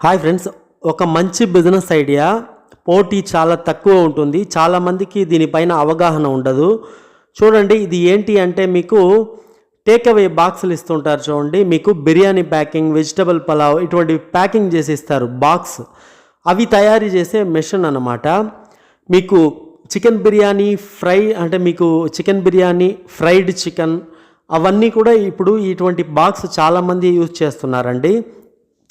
Hi friends ఒక మంచి business idea. పోటీ చాలా తక్కువ ఉంటుంది. చాలామందికి దీనిపైన అవగాహన ఉండదు. చూడండి ఇది ఏంటి అంటే మీకు టేక్ అవే బాక్సులు ఇస్తుంటారు చూడండి. మీకు బిర్యానీ ప్యాకింగ్ వెజిటబుల్ పలావ్ ఇటువంటి ప్యాకింగ్ చేసి ఇస్తారు బాక్స్ అవి తయారు చేసే మెషిన్ అన్నమాట. మీకు చికెన్ బిర్యానీ ఫ్రై అంటే మీకు చికెన్ బిర్యానీ ఫ్రైడ్ చికెన్ అవన్నీ కూడా ఇప్పుడు ఇటువంటి బాక్స్ చాలామంది యూజ్ చేస్తున్నారండి.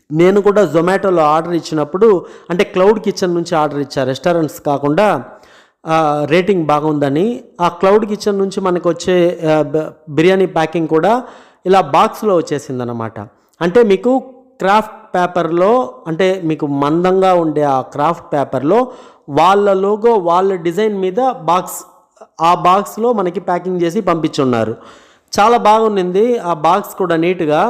నేను కూడా జొమాటోలో ఆర్డర్ ఇచ్చినప్పుడు అంటే క్లౌడ్ కిచెన్ నుంచి ఆర్డర్ ఇచ్చా. రెస్టారెంట్స్ కాకుండా రేటింగ్ బాగుందని. ఆ క్లౌడ్ కిచెన్ నుంచి మనకు వచ్చే బిర్యానీ ప్యాకింగ్ కూడా ఇలా బాక్స్లో వచ్చేసిందనమాట అంటే మీకు క్రాఫ్ట్ పేపర్లో అంటే మీకు మందంగా ఉండే ఆ క్రాఫ్ట్ పేపర్లో వాళ్ళ లోగో వాళ్ళ డిజైన్ మీద బాక్స్ ఆ బాక్స్లో మనకి ప్యాకింగ్ చేసి పంపించున్నారు. చాలా బాగుండింది. ఆ బాక్స్ కూడా నీట్గా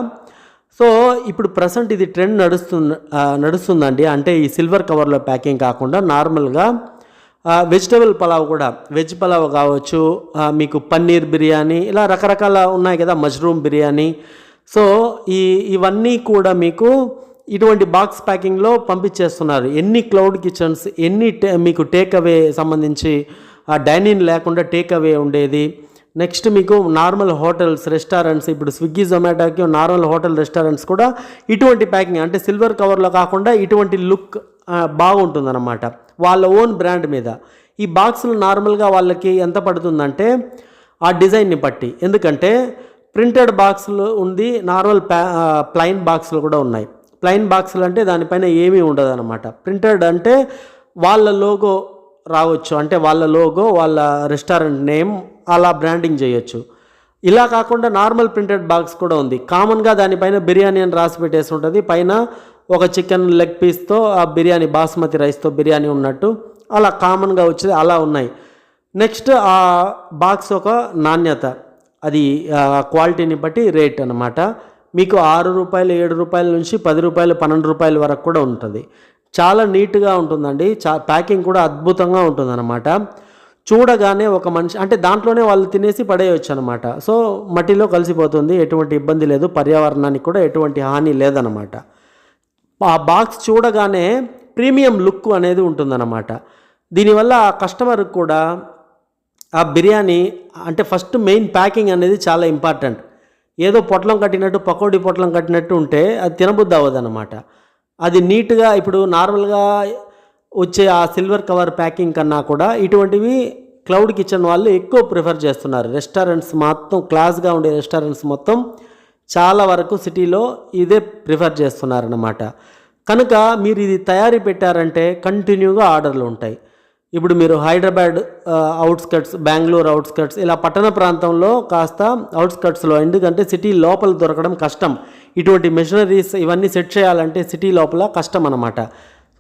సో ఇప్పుడు ప్రజెంట్ ఇది ట్రెండ్ నడుస్తున్న నడుస్తుందండి. అంటే ఈ సిల్వర్ కవర్లో ప్యాకింగ్ కాకుండా నార్మల్గా వెజిటబుల్ పలావ్ కూడా. వెజ్ పలావ్ కావచ్చు మీకు పన్నీర్ బిర్యానీ ఇలా రకరకాల ఉన్నాయి కదా మష్రూమ్ బిర్యానీ. సో ఈ ఇవన్నీ కూడా మీకు ఇటువంటి బాక్స్ ప్యాకింగ్లో పంపించేస్తున్నారు. ఎన్ని క్లౌడ్ కిచెన్స్ ఎన్ని టే మీకు టేక్ అవే సంబంధించి డైనింగ్ లేకుండా టేక్ అవే ఉండేది. నెక్స్ట్ మీకు నార్మల్ హోటల్స్ రెస్టారెంట్స్ ఇప్పుడు స్విగ్గీ జొమాటోకి నార్మల్ హోటల్ రెస్టారెంట్స్ కూడా ఇటువంటి ప్యాకింగ్ అంటే సిల్వర్ కవర్లో కాకుండా ఇటువంటి లుక్ బాగుంటుందన్నమాట. వాళ్ళ ఓన్ బ్రాండ్ మీద. ఈ బాక్సులు నార్మల్గా వాళ్ళకి ఎంత పడుతుందంటే ఆ డిజైన్ని బట్టి. ఎందుకంటే ప్రింటెడ్ బాక్సులు ఉంది నార్మల్ ప్లైన్ బాక్సులు కూడా ఉన్నాయి. ప్లైన్ బాక్సులు అంటే దానిపైన ఏమీ ఉండదు అనమాట ప్రింటెడ్ అంటే వాళ్ళ లోగో రావచ్చు. అంటే వాళ్ళ లోగో వాళ్ళ రెస్టారెంట్ నేమ్ అలా బ్రాండింగ్ చేయొచ్చు. ఇలా కాకుండా నార్మల్ ప్రింటెడ్ బాక్స్ కూడా ఉంది. కామన్గా దానిపైన బిర్యానీ అని రాసి పెట్టేసి ఉంటుంది. పైన ఒక చికెన్ లెగ్ పీస్తో ఆ బిర్యానీ బాస్మతి రైస్తో బిర్యానీ ఉన్నట్టు అలా కామన్గా వచ్చేది అలా ఉన్నాయి. నెక్స్ట్ ఆ బాక్స్ ఒక నాణ్యత. అది క్వాలిటీని బట్టి రేట్ అన్నమాట. మీకు ఆరు రూపాయలు ఏడు రూపాయల నుంచి పది రూపాయలు పన్నెండు రూపాయల వరకు కూడా ఉంటుంది. చాలా నీట్గా ఉంటుందండి. చా ప్యాకింగ్ కూడా అద్భుతంగా ఉంటుందన్నమాట. చూడగానే ఒక మనిషి అంటే దాంట్లోనే వాళ్ళు తినేసి పడేయచ్చు అనమాట సో మట్టిలో కలిసిపోతుంది ఎటువంటి ఇబ్బంది లేదు పర్యావరణానికి కూడా ఎటువంటి హాని లేదనమాట ఆ బాక్స్ చూడగానే ప్రీమియం లుక్ అనేది ఉంటుందన్నమాట. దీనివల్ల ఆ కస్టమర్కి కూడా ఆ బిర్యానీ అంటే ఫస్ట్ మెయిన్ ప్యాకింగ్ అనేది చాలా ఇంపార్టెంట్. ఏదో పొట్లం కట్టినట్టు పకోడీ పొట్లం కట్టినట్టు ఉంటే అది తినబుద్ధి అవ్వదన్నమాట. అది నీట్గా ఇప్పుడు నార్మల్గా వచ్చే ఆ సిల్వర్ కవర్ ప్యాకింగ్ కన్నా కూడా ఇటువంటివి క్లౌడ్ కిచెన్ వాళ్ళు ఎక్కువ ప్రిఫర్ చేస్తున్నారు. రెస్టారెంట్స్ మొత్తం క్లాస్గా ఉండే రెస్టారెంట్స్ మొత్తం చాలా వరకు సిటీలో ఇదే ప్రిఫర్ చేస్తున్నారన్నమాట. కనుక మీరు ఇది తయారీ పెట్టారంటే కంటిన్యూగా ఆర్డర్లు ఉంటాయి. ఇప్పుడు మీరు హైదరాబాద్ అవుట్స్కట్స్ బెంగళూరు అవుట్స్కట్స్ ఇలా పట్టణ ప్రాంతంలో కాస్త అవుట్స్కట్స్లో ఎందుకంటే సిటీ లోపల దొరకడం కష్టం. ఇటువంటి మెషినరీస్ ఇవన్నీ సెట్ చేయాలంటే సిటీ లోపల కష్టం అన్నమాట.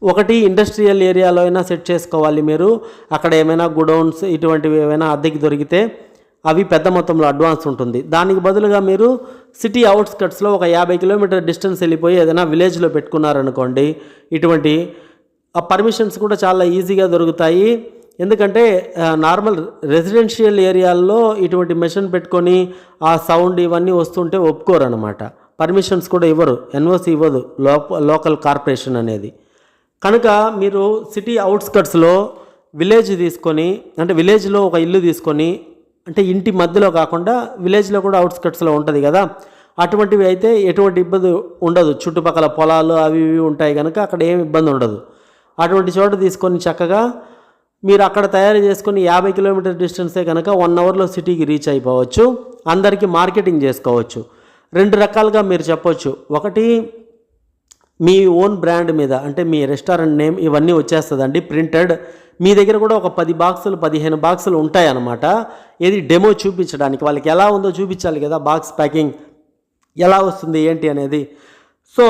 ఒకటి ఇండస్ట్రియల్ ఏరియాలో అయినా సెట్ చేసుకోవాలి మీరు. అక్కడ ఏమైనా గుడౌన్స్ ఇటువంటివి ఏమైనా అద్దెకి దొరికితే అవి పెద్ద మొత్తంలో అడ్వాన్స్ ఉంటుంది. దానికి బదులుగా మీరు సిటీ అవుట్స్కట్స్లో ఒక యాభై కిలోమీటర్ డిస్టెన్స్ వెళ్ళిపోయి ఏదైనా విలేజ్లో పెట్టుకున్నారనుకోండి ఇటువంటి ఆ పర్మిషన్స్ కూడా చాలా ఈజీగా దొరుకుతాయి. ఎందుకంటే నార్మల్ రెసిడెన్షియల్ ఏరియాల్లో ఇటువంటి మెషిన్ పెట్టుకొని ఆ సౌండ్ ఇవన్నీ వస్తుంటే ఒప్పుకోరు అనమాట పర్మిషన్స్ కూడా ఇవ్వరు ఎన్ఓసి ఇవ్వదు లోప లోకల్ కార్పొరేషన్ అనేది. కనుక మీరు సిటీ అవుట్స్కట్స్లో విలేజ్ తీసుకొని అంటే విలేజ్లో ఒక ఇల్లు తీసుకొని అంటే ఇంటి మధ్యలో కాకుండా విలేజ్లో కూడా అవుట్స్కట్స్లో ఉంటుంది కదా అటువంటివి అయితే ఎటువంటి ఇబ్బంది ఉండదు. చుట్టుపక్కల పొలాలు అవి ఇవి ఉంటాయి కనుక అక్కడ ఏమి ఇబ్బంది ఉండదు. అటువంటి చోట తీసుకొని చక్కగా మీరు అక్కడ తయారు చేసుకుని యాభై కిలోమీటర్ డిస్టెన్సే కనుక వన్ అవర్లో సిటీకి రీచ్ అయిపోవచ్చు. అందరికీ మార్కెటింగ్ చేసుకోవచ్చు. రెండు రకాలుగా మీరు చెప్పొచ్చు. ఒకటి మీ ఓన్ బ్రాండ్ మీద అంటే మీ రెస్టారెంట్ నేమ్ ఇవన్నీ వచ్చేస్తుందండి ప్రింటెడ్. మీ దగ్గర కూడా ఒక పది బాక్సులు పదిహేను బాక్సులు ఉంటాయన్నమాట. ఏది డెమో చూపించడానికి వాళ్ళకి ఎలా ఉందో చూపించాలి కదా బాక్స్ ప్యాకింగ్ ఎలా వస్తుంది ఏంటి అనేది. సో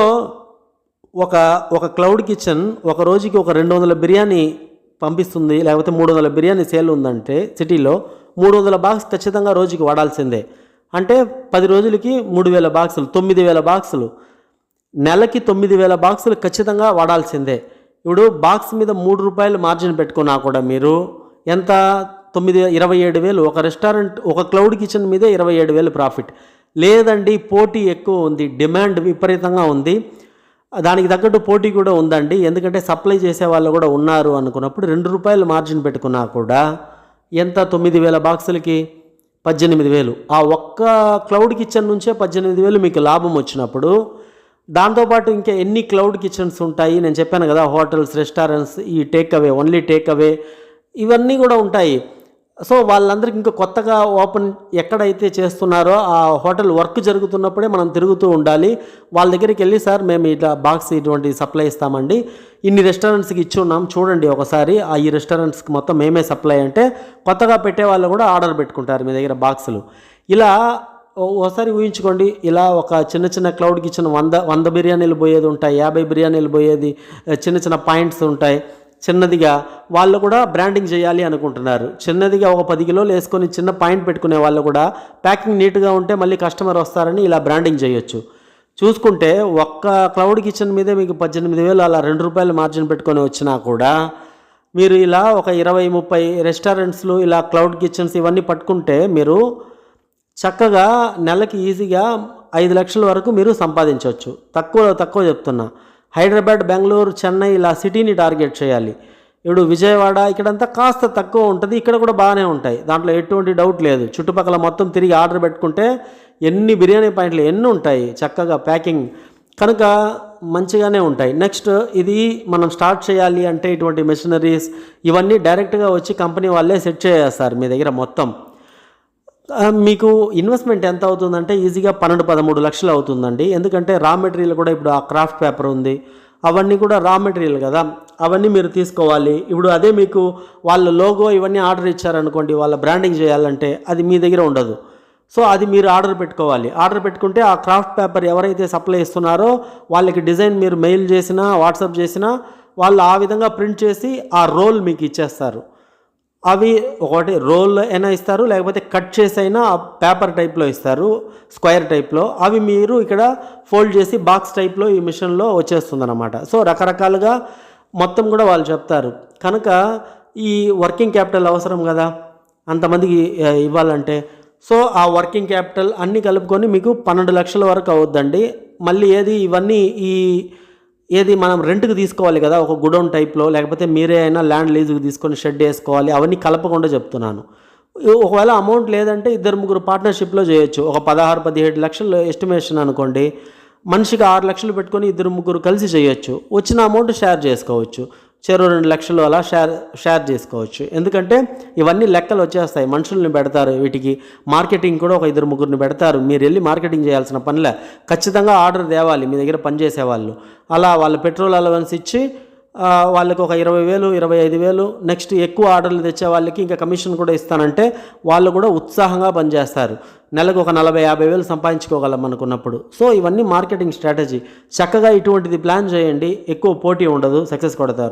ఒక ఒక క్లౌడ్ కిచెన్ ఒక రోజుకి ఒక రెండు వందల బిర్యానీ పంపిస్తుంది లేకపోతే మూడు వందల బిర్యానీ సేల్ ఉందంటే సిటీలో మూడు వందల బాక్స్ ఖచ్చితంగా రోజుకి వాడాల్సిందే. అంటే పది రోజులకి మూడు వేల బాక్సులు తొమ్మిది వేల బాక్సులు. నెలకి తొమ్మిది వేల బాక్సులు ఖచ్చితంగా వాడాల్సిందే. ఇప్పుడు బాక్స్ మీద మూడు రూపాయలు మార్జిన్ పెట్టుకున్నా కూడా మీరు ఎంత? తొమ్మిది ఇరవై ఏడు వేలు. ఒక రెస్టారెంట్ ఒక క్లౌడ్ కిచెన్ మీదే ఇరవై ఏడు వేలు ప్రాఫిట్. లేదండి పోటీ ఎక్కువ ఉంది డిమాండ్ విపరీతంగా ఉంది. దానికి తగ్గట్టు పోటీ కూడా ఉందండి. ఎందుకంటే సప్లై చేసే వాళ్ళు కూడా ఉన్నారు అనుకున్నప్పుడు రెండు రూపాయలు మార్జిన్ పెట్టుకున్నా కూడా ఎంత? తొమ్మిది వేల బాక్సులకి పద్దెనిమిది వేలు. ఆ ఒక్క క్లౌడ్ కిచెన్ నుంచే పద్దెనిమిది వేలు మీకు లాభం వచ్చినప్పుడు దాంతోపాటు ఇంకా ఎన్ని క్లౌడ్ కిచెన్స్ ఉంటాయి? నేను చెప్పాను కదా హోటల్స్ రెస్టారెంట్స్ ఈ take away only take away ఇవన్నీ కూడా ఉంటాయి. సో వాళ్ళందరికీ ఇంకా కొత్తగా ఓపెన్ ఎక్కడైతే చేస్తున్నారో ఆ హోటల్ వర్క్ జరుగుతున్నప్పుడే మనం తిరుగుతూ ఉండాలి. వాళ్ళ దగ్గరికి వెళ్ళి సార్ మేము ఇట్లా బాక్స్ ఇటువంటి సప్లై ఇస్తామండి. ఇన్ని రెస్టారెంట్స్కి ఇచ్చి ఉన్నాం. చూడండి ఒకసారి ఆ ఈ రెస్టారెంట్స్కి మొత్తం మేమే సప్లై. అంటే కొత్తగా పెట్టే వాళ్ళు కూడా ఆర్డర్ పెట్టుకుంటారు మీ దగ్గర బాక్సులు. ఇలా ఒకసారి ఊహించుకోండి. ఇలా ఒక చిన్న చిన్న క్లౌడ్ కిచెన్ వంద వంద బిర్యానీలు పోయేది ఉంటాయి. యాభై బిర్యానీలు పోయేది చిన్న చిన్న పాయింట్స్ ఉంటాయి. చిన్నదిగా వాళ్ళు కూడా బ్రాండింగ్ చేయాలి అనుకుంటున్నారు. చిన్నదిగా ఒక పది కిలోలు వేసుకొని చిన్న పాయింట్ పెట్టుకునే వాళ్ళు కూడా ప్యాకింగ్ నీట్గా ఉంటే మళ్ళీ కస్టమర్ వస్తారని ఇలా బ్రాండింగ్ చేయొచ్చు. చూసుకుంటే ఒక్క క్లౌడ్ కిచెన్ మీదే మీకు పద్దెనిమిది వేలు అలా రెండు రూపాయలు మార్జిన్ పెట్టుకొని వచ్చినా కూడా మీరు ఇలా ఒక ఇరవై ముప్పై రెస్టారెంట్స్లు ఇలా క్లౌడ్ కిచెన్స్ ఇవన్నీ పట్టుకుంటే మీరు చక్కగా నెలకి ఈజీగా ఐదు లక్షల వరకు మీరు సంపాదించవచ్చు. తక్కువ తక్కువ చెప్తున్నా. హైదరాబాద్ బెంగళూరు చెన్నై ఇలా సిటీని టార్గెట్ చేయాలి. ఇప్పుడు విజయవాడ ఇక్కడంతా కాస్త తక్కువ ఉంటుంది. ఇక్కడ కూడా బాగానే ఉంటాయి. దాంట్లో ఎటువంటి డౌట్ లేదు. చుట్టుపక్కల మొత్తం తిరిగి ఆర్డర్ పెట్టుకుంటే ఎన్ని బిర్యానీ పాయింట్లు ఎన్ని ఉంటాయి? చక్కగా ప్యాకింగ్ కనుక మంచిగానే ఉంటాయి. నెక్స్ట్ ఇది మనం స్టార్ట్ చేయాలి అంటే ఇటువంటి మెషినరీస్ ఇవన్నీ డైరెక్ట్గా వచ్చి కంపెనీ వాళ్ళే సెట్ చేసేస్తారు మీ దగ్గర మొత్తం. మీకు ఇన్వెస్ట్మెంట్ ఎంత అవుతుందంటే ఈజీగా పన్నెండు పదమూడు లక్షలు అవుతుందండి. ఎందుకంటే రా మెటీరియల్ కూడా ఇప్పుడు ఆ క్రాఫ్ట్ పేపర్ ఉంది. అవన్నీ కూడా రా మెటీరియల్ కదా. అవన్నీ మీరు తీసుకోవాలి. ఇప్పుడు అదే మీకు వాళ్ళ లోగో ఇవన్నీ ఆర్డర్ ఇచ్చారనుకోండి వాళ్ళ బ్రాండింగ్ చేయాలంటే అది మీ దగ్గర ఉండదు. సో అది మీరు ఆర్డర్ పెట్టుకోవాలి. ఆర్డర్ పెట్టుకుంటే ఆ క్రాఫ్ట్ పేపర్ ఎవరైతే సప్లై ఇస్తున్నారో వాళ్ళకి డిజైన్ మీరు మెయిల్ చేసినా వాట్సాప్ చేసినా వాళ్ళు ఆ విధంగా ప్రింట్ చేసి ఆ రోల్ మీకు ఇచ్చేస్తారు. అవి ఒకటి రోల్ అయినా ఇస్తారు లేకపోతే కట్ చేసి అయినా పేపర్ టైప్లో ఇస్తారు స్క్వేర్ టైప్లో. అవి మీరు ఇక్కడ ఫోల్డ్ చేసి బాక్స్ టైప్లో ఈ మిషన్లో వచ్చేస్తుంది సో రకరకాలుగా మొత్తం కూడా వాళ్ళు చెప్తారు. కనుక ఈ వర్కింగ్ క్యాపిటల్ అవసరం కదా? అంతమందికి ఇవ్వాలంటే. సో ఆ వర్కింగ్ క్యాపిటల్ అన్నీ కలుపుకొని మీకు పన్నెండు లక్షల వరకు అవుద్దండి. మళ్ళీ ఏది ఇవన్నీ ఈ ఏది మనం రెంట్కి తీసుకోవాలి కదా ఒక గుడౌన్ టైప్లో లేకపోతే మీరే అయినా ల్యాండ్ లీజుకి తీసుకొని షెడ్ వేసుకోవాలి అవన్నీ కలపకుండా చెప్తున్నాను. ఒకవేళ అమౌంట్ లేదంటే ఇద్దరు ముగ్గురు పార్ట్నర్షిప్లో చేయొచ్చు. ఒక పదహారు పదిహేడు లక్షలు ఎస్టిమేషన్ అనుకోండి మనిషికి ఆరు లక్షలు పెట్టుకొని ఇద్దరు ముగ్గురు కలిసి చేయొచ్చు. వచ్చిన అమౌంట్ షేర్ చేసుకోవచ్చు. చెరో రెండు లక్షలు అలా షేర్ షేర్ చేసుకోవచ్చు. ఎందుకంటే ఇవన్నీ లెక్కలు వచ్చేస్తాయి. మనుషుల్ని పెడతారు వీటికి. మార్కెటింగ్ కూడా ఒక ఇద్దరు ముగ్గురిని పెడతారు. మీరు వెళ్ళి మార్కెటింగ్ చేయాల్సిన పనిలే. ఖచ్చితంగా ఆర్డర్ తేవాలి. మీ దగ్గర పనిచేసే వాళ్ళు అలా వాళ్ళు పెట్రోల్ అలవెన్స్ ఇచ్చి వాళ్ళకి ఒక ఇరవై వేలు ఇరవై ఐదు వేలు నెక్స్ట్ ఎక్కువ ఆర్డర్లు తెచ్చే వాళ్ళకి ఇంకా కమిషన్ కూడా ఇస్తానంటే వాళ్ళు కూడా ఉత్సాహంగా పనిచేస్తారు. నెలకు ఒక నలభై యాభై వేలు సంపాదించుకోగలం అనుకున్నప్పుడు. సో ఇవన్నీ మార్కెటింగ్ స్ట్రాటజీ. చక్కగా ఇటువంటిది ప్లాన్ చేయండి. ఎక్కువ పోటీ ఉండదు. సక్సెస్ కొడతారు.